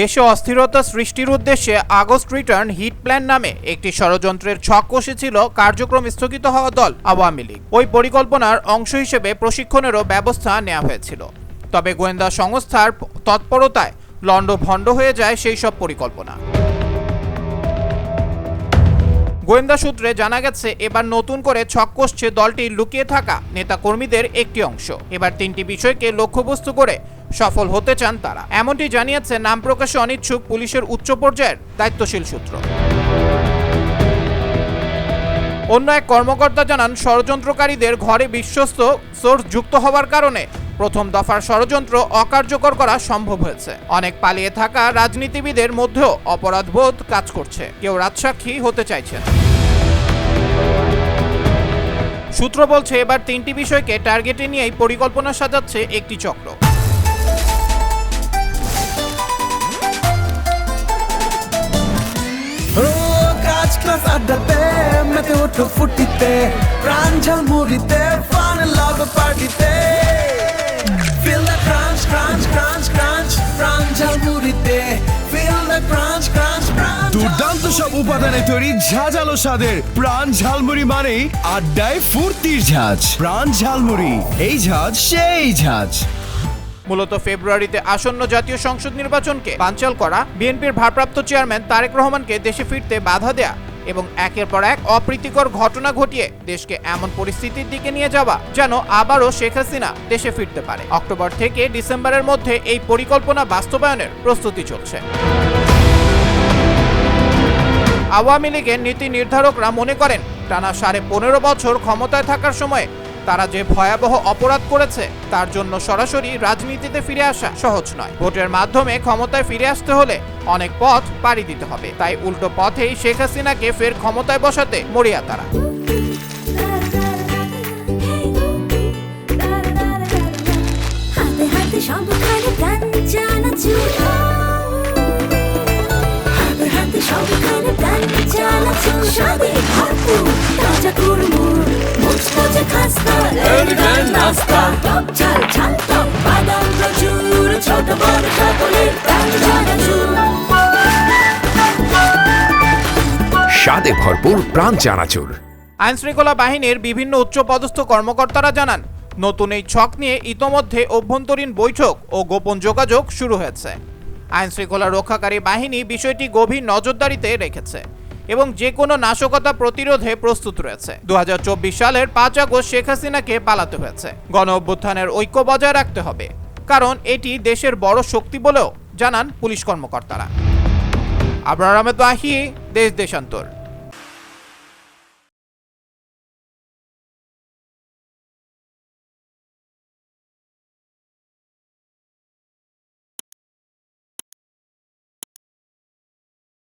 দেশে অস্থিরতা সৃষ্টির উদ্দেশ্যে আগস্ট রিটার্ন হিট প্ল্যান নামে একটি ষড়যন্ত্রের ছক কষেছিল কার্যক্রম স্থগিত হওয়া দল আওয়ামী লীগ। ওই পরিকল্পনার অংশ হিসেবে প্রশিক্ষণেরও ব্যবস্থা নেওয়া হয়েছিল। তবে গোয়েন্দা সংস্থার তৎপরতায় লণ্ডভণ্ড হয়ে যায় সেই সব পরিকল্পনা। গোয়েন্দা সূত্রে জানা গেছে, এবার নতুন করে ছক কষছে দলটি লুকিয়ে থাকা নেতাকর্মীদের একটি অংশ। এবার তিনটি বিষয়কে লক্ষ্যবস্তু করে সফল হতে চান তারা। এমনটি জানিয়েছে নাম প্রকাশে অনিচ্ছুক পুলিশের উচ্চ পর্যায়ের দায়িত্বশীল সূত্র। অন্য এক কর্মকর্তা জানান, ষড়যন্ত্রকারীদের ঘরে বিশ্বস্ত সোর্স যুক্ত হওয়ার কারণে প্রথম দফার ষড়যন্ত্র অকার্যকর করা সম্ভব হয়েছে। অনেক পালিয়ে থাকা রাজনীতিবিদের মধ্যেও অপরাধবোধ কাজ করছে। কেউ রাজসাক্ষী হতে চাইছেন। সূত্র বলছে, এবার তিনটি বিষয়কে টার্গেটে নিয়েই পরিকল্পনা সাজাচ্ছে একটি চক্র। ক্লাস আড্ডাতে মেতে ওঠো ফুটিতে প্রাণ ঝালমুড়িতে ফান লাভ পার্টিতে Feel the crunch, crunch, crunch, crunch প্রাণ ঝালমুড়িতে Feel the crunch, crunch, crunch দুর্দান্ত সব উপাদানে তৈরি ঝাঁঝালো স্বাদের প্রাণ ঝালমুড়ি মানেই আড্ডায় ফুর্তির ঝাঁজ। প্রাণ ঝালমুড়ি এই ঝাঁজ সেই ঝাঁজ। মূলত ফেব্রুয়ারিতে আসন্ন জাতীয় সংসদ নির্বাচনকে বানচাল করা বিএনপির ভারপ্রাপ্ত চেয়ারম্যান তারেক রহমানকে দেশে ফিরতে বাধা দেয়া। এবং একের পর এক অপ্রীতিকর ঘটনা ঘটিয়ে দেশকে এমন পরিস্থিতির দিকে নিয়ে যাওয়া যেন আবারও শেখ হাসিনা দেশে ফিরতে পারে। অক্টোবর থেকে ডিসেম্বরের মধ্যে এই পরিকল্পনা বাস্তবায়নের প্রস্তুতি চলছে। আওয়ামী লীগের নীতি নির্ধারকরা মনে করেন, টানা সাড়ে পনেরো বছর ক্ষমতায় থাকার সময় তারা যে ভয়াবহ অপরাধ করেছে, তার জন্য সরাসরি রাজনীতিতে ফিরে আসা সহজ নয়। ভোটের মাধ্যমে ক্ষমতায় ফিরে আসতে হলে অনেক পথ পাড়ি দিতে হবে। তাই উল্টো পথেই শেখ হাসিনাকে ফের ক্ষমতায় বসাতে মরিয়া তারা। হাতে হাতে সবখানে প্রাণ নাস্তা। টক ঝাল ঝাল টক বাদাম প্রচুর ছোট বড় সকলের স্বাদে ভরপুর প্রাণ চানাচুর। আইন শৃঙ্খলা বাহিনীর বিভিন্ন উচ্চপদস্থ কর্মকর্তারা জানান নতুন এই ছক নিয়ে ইতোমধ্যে অভ্যন্তরীণ বৈঠক ও গোপন যোগাযোগ শুরু হয়েছে। আইন শৃঙ্খলা রক্ষাকারী বাহিনী বিষয়টি গভীর নজরদারিতে রেখেছে। এবং যে কোনো নাশকতা প্রতিরোধে প্রস্তুত রয়েছে। দু হাজার চব্বিশ সালের পাঁচ আগস্ট শেখ হাসিনাকে পালাতে হয়েছে। গণ অভ্যুত্থানের ঐক্য বজায় রাখতে হবে। কারণ এটি দেশের বড় শক্তি বলেও জানান পুলিশ কর্মকর্তারা। আবরার আহমেদ দেশ দেশান্তর।